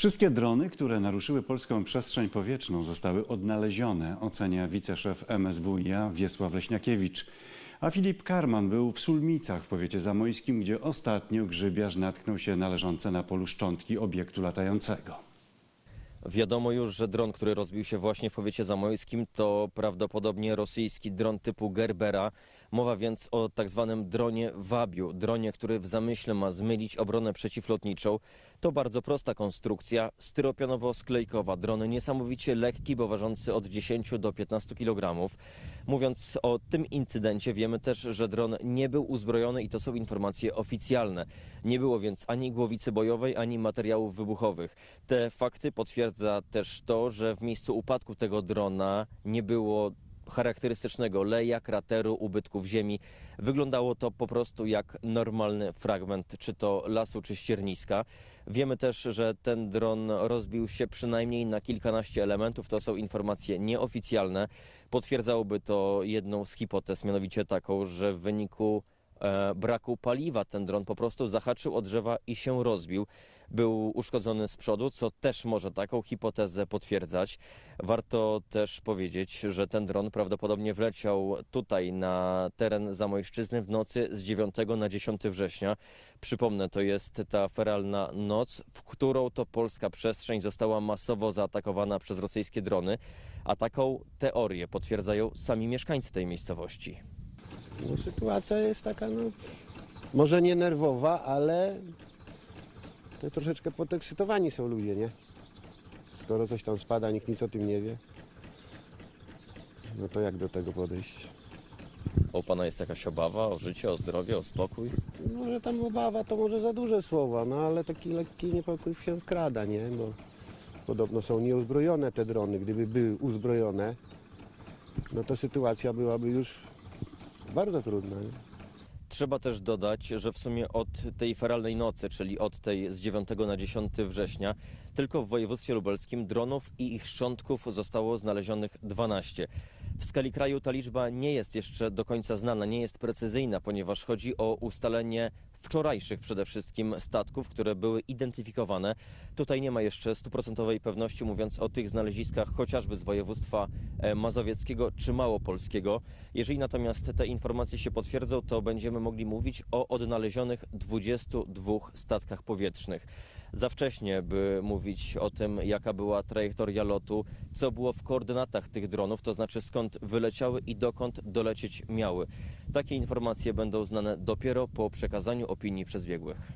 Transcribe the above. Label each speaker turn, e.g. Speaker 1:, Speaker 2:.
Speaker 1: Wszystkie drony, które naruszyły polską przestrzeń powietrzną zostały odnalezione, ocenia wiceszef MSWiA Wiesław Leśniakiewicz. A Filip Karman był w Sulmicach w powiecie zamojskim, gdzie ostatnio grzybiarz natknął się na leżące na polu szczątki obiektu latającego.
Speaker 2: Wiadomo już, że dron, który rozbił się właśnie w powiecie zamojskim, to prawdopodobnie rosyjski dron typu Gerbera. Mowa więc o tak zwanym dronie Wabiu, dronie, który w zamyśle ma zmylić obronę przeciwlotniczą. To bardzo prosta konstrukcja, styropianowo-sklejkowa. Dron niesamowicie lekki, bo ważący od 10 do 15 kg. Mówiąc o tym incydencie, wiemy też, że dron nie był uzbrojony i to są informacje oficjalne. Nie było więc ani głowicy bojowej, ani materiałów wybuchowych. Te fakty potwierdza też to, że w miejscu upadku tego drona nie było charakterystycznego leja, krateru, ubytków ziemi. Wyglądało to po prostu jak normalny fragment, czy to lasu, czy ścierniska. Wiemy też, że ten dron rozbił się przynajmniej na kilkanaście elementów. To są informacje nieoficjalne. Potwierdzałoby to jedną z hipotez, mianowicie taką, że w wyniku braku paliwa ten dron po prostu zahaczył o drzewa i się rozbił. Był uszkodzony z przodu, co też może taką hipotezę potwierdzać. Warto też powiedzieć, że ten dron prawdopodobnie wleciał tutaj na teren Zamojszczyzny w nocy z 9 na 10 września. Przypomnę, to jest ta feralna noc, w którą to polska przestrzeń została masowo zaatakowana przez rosyjskie drony, a taką teorię potwierdzają sami mieszkańcy tej miejscowości.
Speaker 3: No, sytuacja jest taka, no, może nie nerwowa, ale to troszeczkę podekscytowani są ludzie, nie? Skoro coś tam spada, nikt nic o tym nie wie, no to jak do tego podejść?
Speaker 2: U pana jest jakaś obawa o życie, o zdrowie, o spokój?
Speaker 3: Może tam obawa to może za duże słowa, no ale taki lekki niepokój się wkrada, nie? Bo podobno są nieuzbrojone te drony. Gdyby były uzbrojone, no to sytuacja byłaby już bardzo trudna. Nie?
Speaker 2: Trzeba też dodać, że w sumie od tej feralnej nocy, czyli od tej z 9 na 10 września, tylko w województwie lubelskim dronów i ich szczątków zostało znalezionych 12. W skali kraju ta liczba nie jest jeszcze do końca znana, nie jest precyzyjna, ponieważ chodzi o ustalenie wczorajszych przede wszystkim statków, które były identyfikowane. Tutaj nie ma jeszcze stuprocentowej pewności, mówiąc o tych znaleziskach chociażby z województwa e, mazowieckiego czy małopolskiego. Jeżeli natomiast te informacje się potwierdzą, to będziemy mogli mówić o odnalezionych 22 statkach powietrznych. Za wcześnie, by mówić o tym, jaka była trajektoria lotu, co było w koordynatach tych dronów, to znaczy skąd wyleciały i dokąd dolecieć miały. Takie informacje będą znane dopiero po przekazaniu opinii przez biegłych.